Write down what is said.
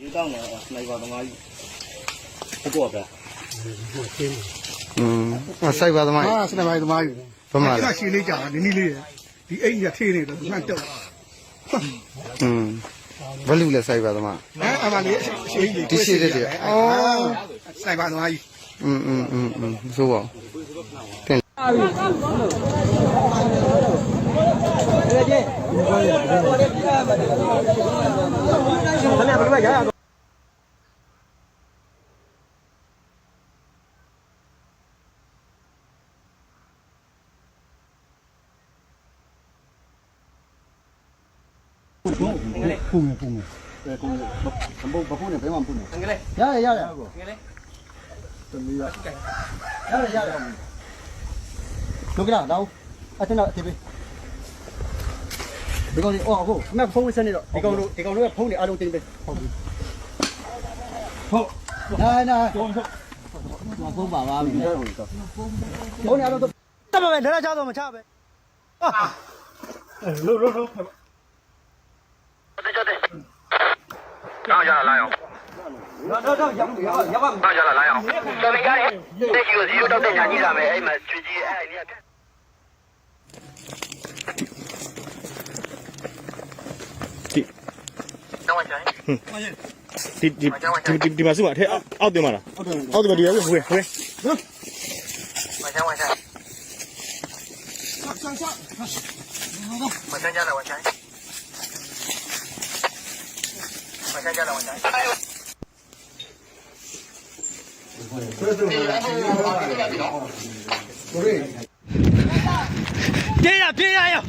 ဒီတောင်းမှာစနိုက်ပါသမားကြီးဟုတ်ကောဗျာ อืมအစိုက်ပါသမား ဟာစနေပိုင်းသမားကြီး ဘယ်မှာ အဲ့ လဲ ဒါရှည်လေးကြာတာနည်းနည်းလေးရယ်ဒီအိမ်ကြီးကထေးနေတော့သူမှတ်တော့ဟ อืมဘယ်လူလဲစိုက်ပါသမား မ်အမလေးရှည်ကြီး ဒီရှည်တဲ့တဲ့အော် စနေပိုင်းသမားကြီး อืมอืมอืมอืมဆိုပါတင် ရတယ် ရတယ်ရတယ်ရတယ်လောကလာတော့အတင်းတော့အသေးပေးဒီကောင်လေးအော်ဟုတ်အမေဖုန်းဝစ်စနေတော့ဒီကောင်တို့ဒီကောင်တို့ကဖုန်းတွေအားလုံးတင်းပေးဟုတ်ပြီဟုတ်နိုင်နိုင်ဟုတ်ဟုတ်ဖုန်းပါပါပြီဖုန်းတွေအားလုံးတော့တမပဲလက်ရကြတော့မချပဲလို့လို့လို့ နောက်ရလာလိုက်အောင်တော့တော့တော့ရအောင်ရအောင်ရအောင်နောက်ရလာလိုက်အောင်တော်နေရတယ်တက်ရှိကိုဇီရိုတောက်တက်ညာကြီးလာမယ်အဲ့မှာချွေကြီးအဲ့အဲ့ဒီကတော့ကြိုင်ဟုတ်ရဲ့ဒီဒီဒီဒီမှာစုပါထဲအောက်တင်ပါလားအောက်တင်ပါဒီရယ်ဟိုဟိုနော်မချမ်းမချမ်းဆက်ဆက်ဆက်မချမ်းကြလားမချမ်း 开家长会。对。别呀别呀呀！